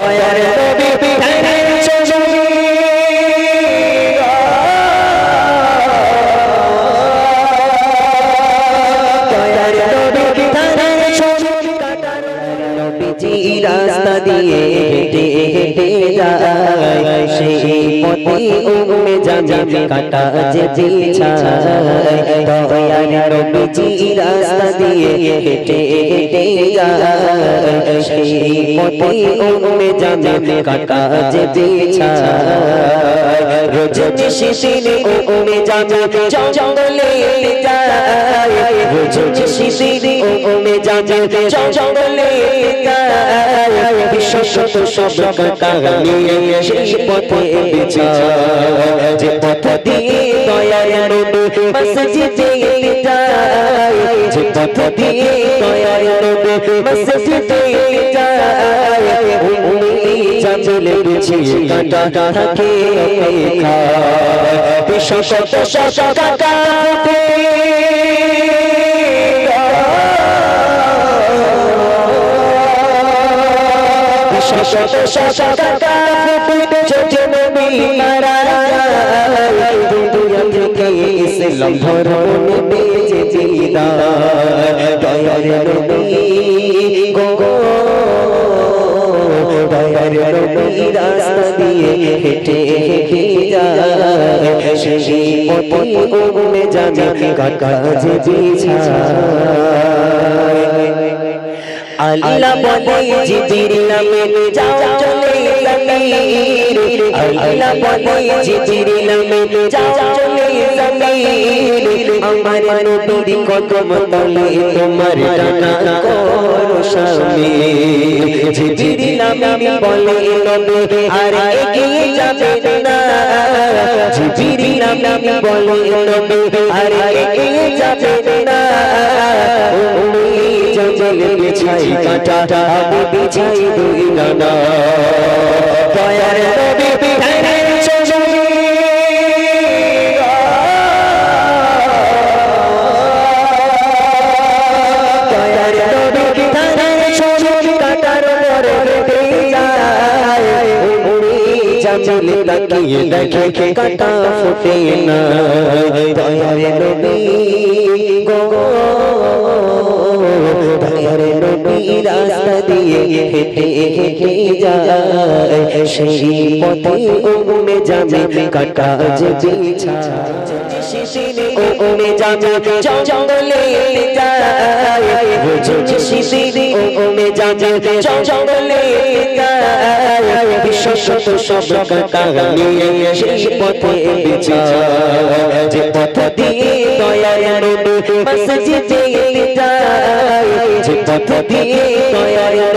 রাস্তা পথে উমে জামে কাটা যে বিছায় দয়ার নবীজি রাস্তা দিয়ে হেঁটে হেঁটে যায় সেই পথে উমে জামে কাটা যে বিছায় রোজ শিশিরে উমে জামে জঙ্গলে যায় রোজ শিশিরে উমে জামে জঙ্গলে যায় বিশ্ব শত সব কাটা নিয়ে সেই পথে বিছায় যে পথ দিয়ে নবী মসজিদে যায় যে পথ দিয়ে কাটা শত শত টাকা ছোট নবী মারা দুনিয়া থেকে ইসলাম ধর্ম বেঁচে দিদার দয়ার নবী গো দয়ার নবী রাস্তা দিয়ে হেঁটে হেঁটে যায় সেই পথে ওগুনে যাবে কাকা যে বিছায় আল্লাহ বলে জিজির নামে যাও চলে জমির। আল্লাহ বলে জিজির নামে যাও চলে জমির। আমার নবীর কদম তলে তোমার ডানা করো স্বামী জিজির নামে বলে নবী আর এগিয়ে যাবে না। নামে বলে নবী, আরে কে যাবে না? জঙ্গলে বিছাই কাটা আমি বিছাই দুই নানা। দয়ার নবী, বিধানের জানলে তাকিয়ে দেখে কাটা ফুটে না। রাস্তা দিয়ে যায়। সেই পথে যাবে কাটা যে বিছা শিশিরে উমে যাবে জঙ্গলে যায়। রোজ শিশিরে উমে যাবে জঙ্গলে যায়। বিশ্ব শত সব কাটা নিয়ে সেই পথে বিছায় যে পথ দিয়ে দয়ার মসজিদে যায়। যে পথ দিয়ে দয়ার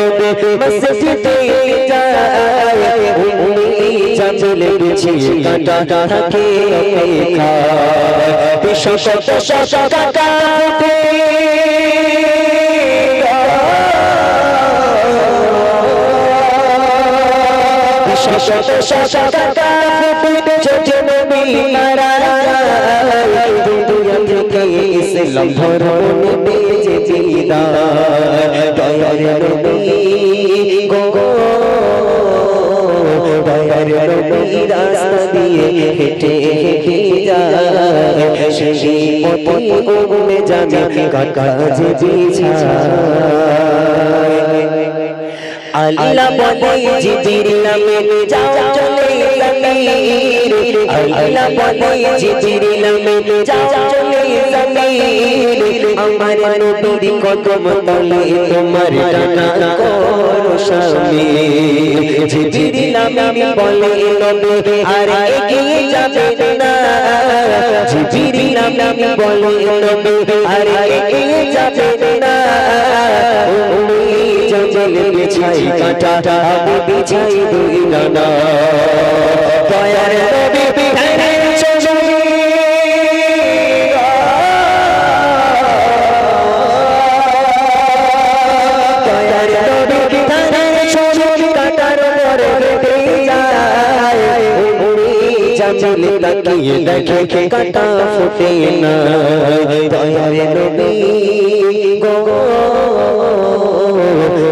মসজিদে যায়। জানলে বুঝি কাটা থাকে অপেক্ষা। বিশ্ব শত শত কাটা বিশ্ব শত শত কাটা ছোট নবী দুনিয়া থেকে ইসলাম ধর্ম বেঁচে দিদার। দয়ার নবী নবী রাস্তা দিয়ে হেঁটে হেঁটে যায় সেই পথে উমে যাবে কাকা বিছায় আল্লাহ বলে জিজির নামে যাও চলে জমির আল্লাহ বলে জিজির নামে যাও জমির আমার নবীর কদম তলে তোমার ডানা করো স্বামী জিজির নামে বলে নবী আর এগিয়ে যাবে না জিজির নামে বলে নবী আর এগিয়ে যাবে না বিছাই কাটা আমি বিছাই দুই নানা দয়ার নবী তাকিয়ে দেখে কাটা ফুটে না দয়ার নবী গো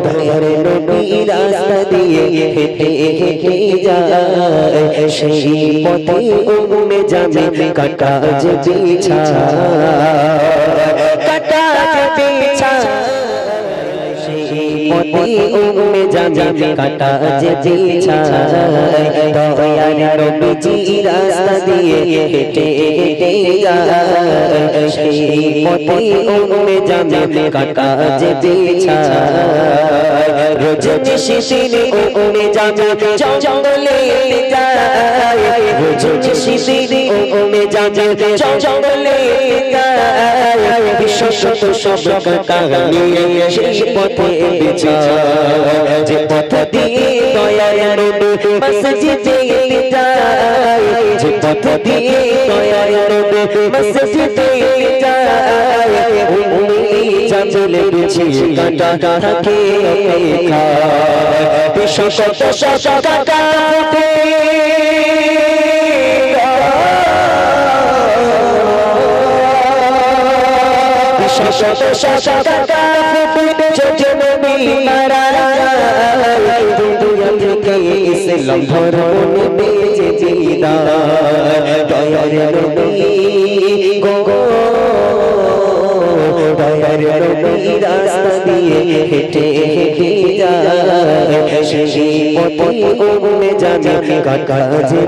দয়ার নবী রাস্তা দিয়ে হেঁটে হেঁটে যায় সেই পথে উম্মে যাবে কাটা যে বিছা পথে উম্মে জামি কাটা যে বিছা। দয়ার নবীজি রাস্তা দিয়ে হেঁটে হেঁটে যায়। সেই পথে উম্মে জামি কাটা যে বিছা। রোজ শিশিরে উম্মে জামি জঙ্গলে যায়। রোজ শিশিরে উম্মে জামি জঙ্গলে যায়। শত সব কথা নিয়ে সেই পথে যে পথ দিয়ে দয়ার নবী মসজিদে যায় যে পথ দিয়ে দয়ার নবী মসজিদে যায় জামিলে বিছিয়ে কাটা থাকে শত শত কাটা শত শত টাকা ছোট নবী মারা দুনিয়া থেকে ইসলাম ধর্ম বেঁচে জিদার দয়ার নবী গো গো দয়ার নবী রাস্তা দিয়ে হেঁটে হেঁটে যায় সেই পথে উম্মে জামি কাকা যে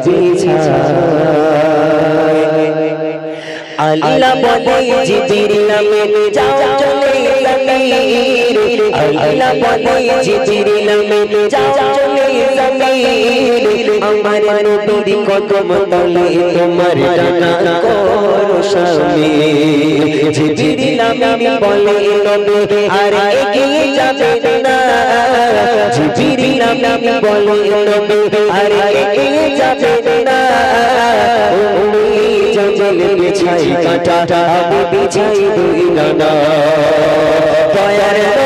আল্লাহ বলে জিজির নামে যাও চলে জমির। আলিলা বলে জিজির নামে যাও আমার নবীর কদম তলে তোমার ডানা করো শামিল জিজির নামে বলে নবী আর এগিয়ে যাবে না জিজির নামে বলে নবী আর এগিয়ে যাবে না জল বিছাই কাটা বিছাই দুই নানা দয়ার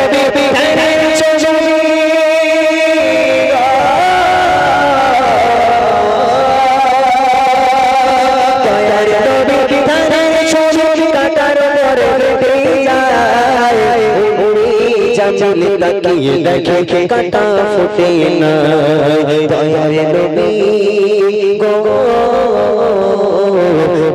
জামিল তাকিয়ে দেখে কাটা ফুটে না। দয়ার নবী, গো।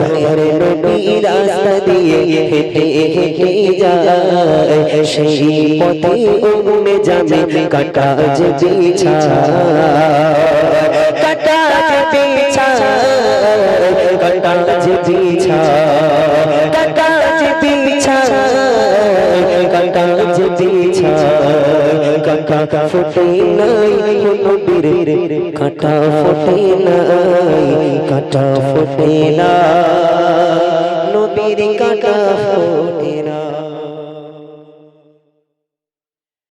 দয়ার নবী, রাস্তা দিয়ে হেঁটে হেঁটে যায়। সেই পথে উম্মে জামি কাটা যে বিছা কাটা ফুটে নাই নবীর কাটা ফুটে নাই। কাটা ফুটে না নবীর কাটা ফুটে